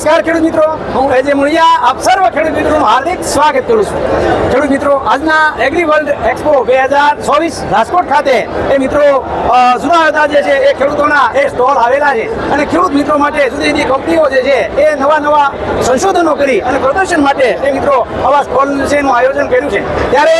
નમસ્કાર ખેડૂત મિત્રો. હું એજે મુળિયા આપ સર્વ ખેડૂત મિત્રોનું હાર્દિક સ્વાગત કરું છું. ખેડૂત મિત્રો, આજના એગ્રી વર્લ્ડ એક્સપો બે હજાર ચોવીસ રાજકોટ ખાતે એ મિત્રો જુના જુદા જે છે, એ ખેડૂતોના એ સ્ટોલ આવેલા છે. અને ખેડૂત મિત્રો માટે જુદી જુદી કંપનીઓ જે છે, એ નવા નવા સંશોધનો કરી અને પ્રદર્શન માટે એ મિત્રો આવા સ્ટોલ એનું આયોજન કર્યું છે. ત્યારે,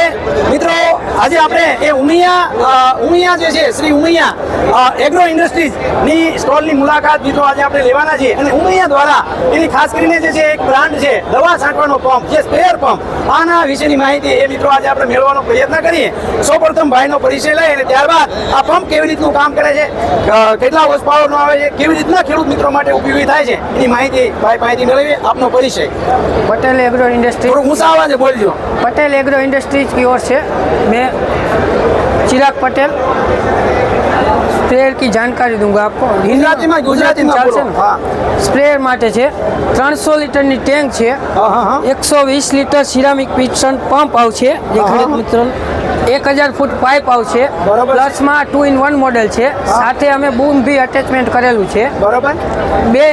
મિત્રો, આજે આપણે એ ઉમિયા ઉમિયા જે છે, શ્રી ઉમિયા એગ્રો ઇન્ડસ્ટ્રીઝની સ્ટોલની મુલાકાત મિત્રો આજે આપણે લેવાના છીએ. અને ઉમિયા દ્વારા એની ખાસ કરીને જે છે એક બ્રાન્ડ છે દવા છાંટવાનો પંપ જે સ્પેર પંપ. આના વિશેની માહિતી એ મિત્રો આજે આપણે મેળવવાનો પ્રયત્ન કરીએ. સૌપ્રથમ ભાઈનો પરિચય લઈ અને ત્યારબાદ આ પંપ કેવી રીતનું કામ કરે છે કેટલા વર્ષ પાવરનો આવે છે કેવી રીતના ખેડૂત મિત્રો માટે ઉપયોગી થાય છે એની માહિતી ભાઈ માહિતી મેળવીએ આપનો પરિચય. પટેલ એગ્રો ઇન્ડસ્ટ્રી ઊંચા અવાજે બોલજો. પટેલ એગ્રો ઇન્ડસ્ટ્રીઝ કી ઓર છે મેં ચિરાગ પટેલ. स्प्रेयर की जानकारी दूंगा आपको ગુજરાતીમાં ગુજરાતીમાં ચાલશે બોલો ને હા સ્પ્રેયર માટે છે ત્રણસો લીટરની ટેન્ક છે હા હા હા એકસો વીસ લીટર સિરામિક પિસ્ટન પંપ આવશે જે હા. ખેડૂત મિત્રો એક હજાર ફૂટ પાઇપ આવશે. પ્લસમાં ટુ ઇન વન મોડેલ છે. સાથે અમે બૂમ બી અટેચમેન્ટ કરેલું છે. બરોબર. બે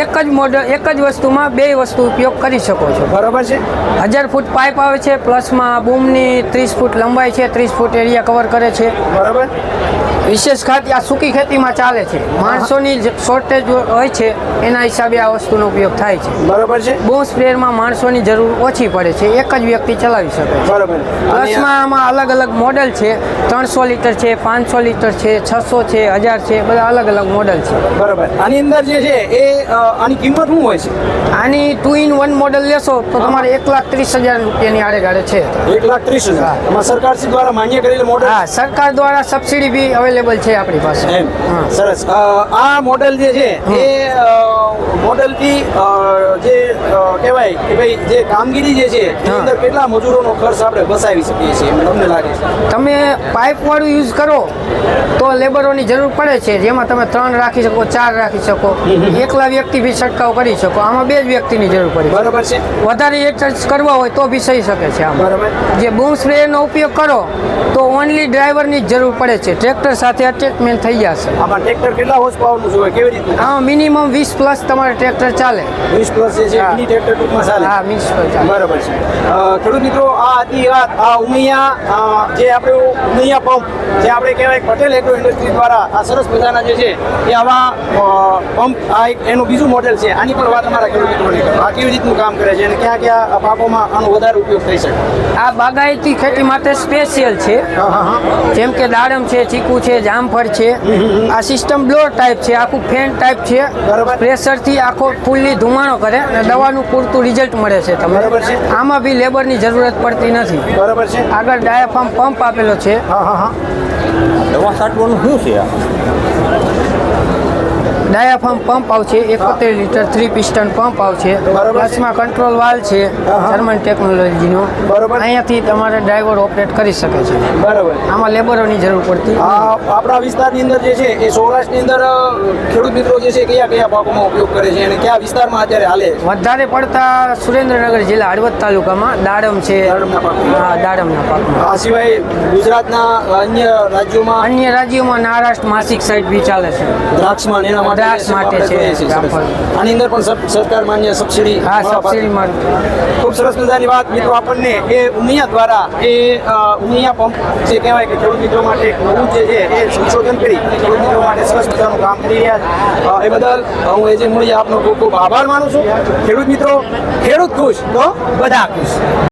એક જ મોડેલ એક જ વસ્તુમાં બે વસ્તુ ઉપયોગ કરી શકો છો. બરોબર છે. હજાર ફૂટ પાઇપ આવે છે પ્લસમાં બૂમની ત્રીસ ફૂટ લંબાઈ છે ત્રીસ ફૂટ એરિયા કવર કરે છે. બરોબર. વિશેષ ખાતી આ સૂકી ખેતીમાં ચાલે છે. માણસોની શોર્ટેજ હોય છે એના હિસાબે આ વસ્તુનો ઉપયોગ થાય છે. બરોબર છે. બૂમ સ્પ્રેયરમાં માણસોની જરૂર ઓછી પડે છે એક જ વ્યક્તિ ચલાવી શકે છે. બરોબર. પ્લસમાં આમાં અલગ અલગ મોડેલ છે. ત્રણસો લીટર છે પાંચસો લીટર છે છસો છે હજાર છે બધા અલગ અલગ મોડલ છે. બરોબર. આની અંદર જે છે એ આની કિંમત શું હોય છે? આની ટુ ઇન વન મોડલ લેશો તો તમારે એક લાખ ત્રીસ હજાર રૂપિયાની આડે ગાડે છે. એક લાખ ત્રીસ હજાર. એમાં સરકાર દ્વારા માન્ય કરેલ મોડલ હા સરકાર દ્વારા સબસિડી બી અવેલેબલ છે આપણી પાસે. સરસ. આ મોડલ જે છે એ મોડલથી અ, જે કહેવાય કે ભાઈ જે કામગીરી જે છે એની અંદર કેટલા મજૂરોનો ખર્ચ આપણે બસાવી શકીએ છીએ એમ તમને લાગે છે? તમે પાઇપ વાળું યુઝ કરો તો લેબરોની જરૂર પડે છે. જેમાં તમે ત્રણ રાખી શકો ચાર રાખી શકો એકલા વ્યક્તિ બી છંટકાવ કરી શકો. આમાં બે જ વ્યક્તિની જરૂર પડે બરાબર છે. વધારે એક જ કરવા હોય તો બી થઈ શકે છે આમાં. બરાબર. જે બૂમ સ્પ્રેનો ઉપયોગ કરો તો ઓનલી ડ્રાઈવરની જ જરૂર પડે છે. ટ્રેક્ટર સાથે અટેચમેન્ટ થઈ જશે. આમાં ટ્રેક્ટર કેટલા હોર્સ પાવરનું જોઈએ કેવી રીતે હા મિનિમમ વીસ પ્લસ તમારે ટ્રેક્ટર ચાલે. વીસ પ્લસ જે છે. મિની ટ્રેક્ટર ટૂંકમાં ચાલે. હા વીસ પ્લસ બરાબર છે. ખેડૂત મિત્રો આ હતી વાત. આ ઉમૈયા જે આપણું ઉમૈયા પંપ જે આપણે કહેવાય પટેલ એગ્રો ઇન્ડસ્ટ્રી દ્વારા આ સરસ મજાના જે છે એ આવા પંપ આ એક એનું બીજું મોડેલ છે. આની પણ વાત અમારા ખેડૂત મિત્રોને કરો. આ કેવી રીતનું કામ કરે છે અને ક્યાં ક્યાં પાકોમાં આનો વધારે ઉપયોગ થઈ શકે? આ બાગાયતી ખેતી માટે સ્પેશિયલ છે. જેમ કે દાડમ છે ચીકુ છે જામફળ છે. આ સિસ્ટમ બ્લોર ટાઈપ છે આખું ફેન ટાઈપ છે. પ્રેશરથી આખો ફૂલ્લી ધુમાડો કરે અને દવાનું પૂરતું રિઝલ્ટ મળે છે તમને. બરાબર છે. આમાં બી લેબરની જરૂરત પડતી નથી. બરાબર છે. આગળ ડાયાફાર્મ પંપ આપેલો છે. હા હા હા. દવા છાંટવાનું શું છે આ? ડાયાફાર્મ પંપ આવશે એકોતેર લીટર થ્રી પિસ્ટન પંપ આવશે. પ્લસમાં કંટ્રોલ વાલ છે. જર્મન ટેકનોલોજીનો. અહીંયાથી તમારે ડ્રાઈવર ઓપરેટ કરી શકે છે. બરાબર. આમાં લેબરોની જરૂર પડતી. આ આપણા વિસ્તારની અંદર જે છે એ સૌરાષ્ટ્રની અંદર ખેડૂત મિત્રો જે છે કયા કયા પાકોમાં ઉપયોગ કરે છે અને કયા વિસ્તારમાં અત્યારે હાલે વધારે પડતા સુરેન્દ્રનગર જિલ્લા હળવદ તાલુકામાં દાડમ છે. હા દાડમના પાકમાં. આ સિવાય ગુજરાતના અન્ય રાજ્યોમાં અન્ય રાજ્યોમાં મહારાષ્ટ્ર માસિક સાઈડ બી ચાલે છે. દ્રાક્ષમાં એના માટે દ્રાક્ષ માટે છે. આની અંદર પણ સરકાર માન્ય સબસિડી હા સબસિડી. ખૂબ સરસ મજાની વાત. મિત્રો આપણને એ ઉમિયા દ્વારા એ ઉમિયા પંપ જે કહેવાય કે ખેડૂત મિત્રો માટે એક નવું જે છે એ સંશોધન કરી ખેડૂત મિત્રો માટે સરસ મજાનું કામ કરી રહ્યા એ બદલ હું એ જે મળી આપનો ખૂબ ખૂબ આભાર માનું છું. ખેડૂત મિત્રો ખેડૂત ખુશ તો બધા ખુશ.